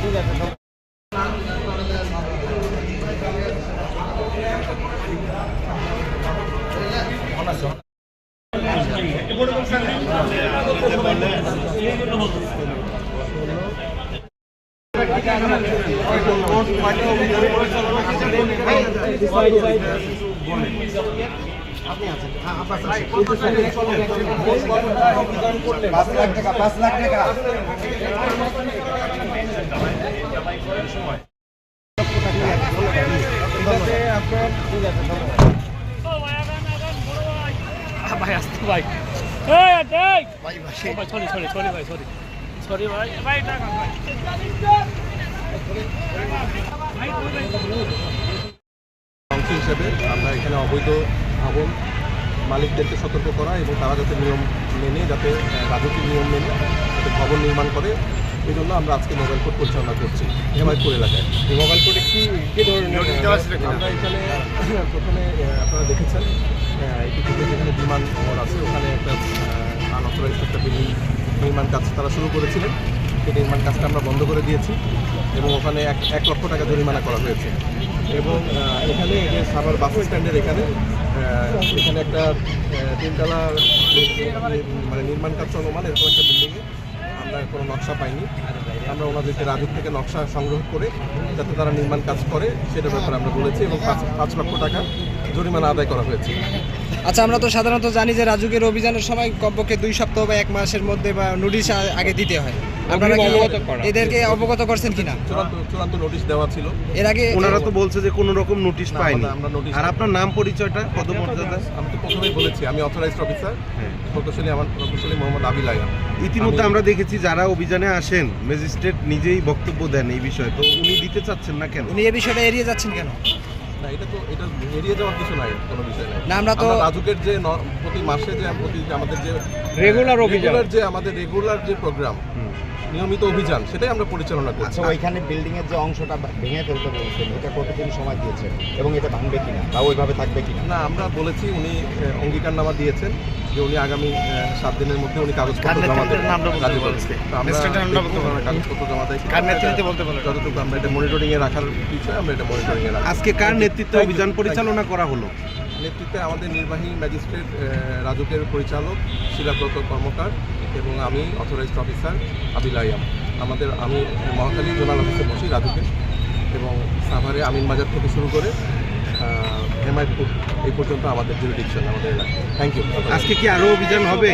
ঠিক আছে। পাঁচ লাখ টাকা পাঁচ লাখ টাকা ঠিক আছে আপনার ঠিক আছে ভাই আসতে ভাই। এই এই ভাই সরি সরি সরি ভাই সরি সরি ভাই ভাই টাকা ভাই। অংশ হিসেবে আমরা এখানে অবৈধ ভবন মালিকদেরকে সতর্ক করা এবং তারা যাতে নিয়ম মেনে যাতে রাজকীয় নিয়ম মেনে যাতে ভবন নির্মাণ করে এই জন্য আমরা আজকে মোবাইল কোর্ট পরিচালনা করছি হেমায়তপুর এলাকায়। এই মোবাইল কোডে কি কি ধরনের আমরা এখানে প্রথমে আপনারা দেখেছেন যেখানে বিমান ভবন আছে ওখানে একটা আনঅথরাইজড একটা বিল্ডিং নির্মাণ কাজ তারা শুরু করেছিলেন। সেই নির্মাণ কাজটা আমরা বন্ধ করে দিয়েছি এবং ওখানে এক এক লক্ষ টাকা জরিমানা করা হয়েছে। এবং এখানে সাভার বাস স্ট্যান্ডের এখানে এখানে একটা তিনতলা মানে নির্মাণ কাজ চলমান, এরকম একটা বিল্ডিংয়ে আমরা কোনো নকশা পাইনি। আমরা ওনাদেরকে রাজুক থেকে নকশা সংগ্রহ করে যাতে তারা নির্মাণ কাজ করে, সেটার ব্যাপারে আমরা বলেছি এবং পাঁচ পাঁচ লক্ষ টাকা জরিমানা আদায় করা হয়েছে। আচ্ছা আমরা তো সাধারণত জানি যে রাজুকের অভিযানের সময় কমপক্ষে দুই সপ্তাহ বা এক মাসের মধ্যে বা নোটিশ আগে দিতে হয়। আপনারা কি এদেরকে অবগত করছেন কিনা? চূড়ান্ত নোটিশ দেওয়া ছিল। এর আগে ওনারা তো বলছে যে কোনো রকম নোটিশ না, আমরা- আমরা আর আপনার নাম পরিচয়টা কত মর্যাদা আমি তো প্রথমেই বলেছি আমি অথরাইজড অফিসার হ্যাঁ। প্রকৌশলী আমার প্রকৌশলী মোহাম্মদ আবিল ইতিমধ্যে আমরা দেখেছি যারা অভিযানে আসেন ম্যাজিস্ট্রেট নিজেই বক্তব্য দেন এই বিষয়ে। তো উনি দিতে চাচ্ছেন না কেন? উনি এই বিষয়টা এড়িয়ে যাচ্ছেন কেন? না এটা তো এটা এড়িয়ে যাওয়ার কিছু নাই কোনো বিষয় নাই। না, আমরা তো- রাজুকের যে ন- প্রতি মাসে যে প্রতি যে আমাদের যে রেগুলার অভিযান। যে আমাদের রেগুলার যে প্রোগ্রাম নিয়মিত অভিযান সেটাই আমরা পরিচালনা করছি। আচ্ছা ওইখানে বিল্ডিং এর যে অংশটা ভেঙে ফেলতে বলছেন এটা কতদিন সময় দিয়েছেন? এবং এটা ভাঙবে কিনা বা ওইভাবে থাকবে কিনা? না আমরা বলেছি উনি অঙ্গীকার অঙ্গীকারনামা দিয়েছেন। যে উনি আগামী সাত দিনের মধ্যে উনি কাগজপত্র জমা দেবেন। কাগজপত্র জমা দেয়। যতটুকু আমরা এটা মনিটরিং এ রাখার বিষয় আমরা এটা মনিটরিং এ রাখি আজকে কার নেতৃত্বে অভিযান পরিচালনা করা হলো? নেতৃত্বে আমাদের নির্বাহী ম্যাজিস্ট্রেট রাজুকের পরিচালক শিলাব্রত কর্মকার এবং আমি অথরাইজড অফিসার আবিল আয়াম। আমাদের আমি মহাখালী জোনাল অফিসে বসি রাজুকে এবং সাভারে আমিন বাজার থেকে শুরু করে হেমায়তপুর এই পর্যন্ত আমাদের জুরিডিকশন আমাদের থ্যাংক ইউ আজকে কি আরও অভিযান হবে?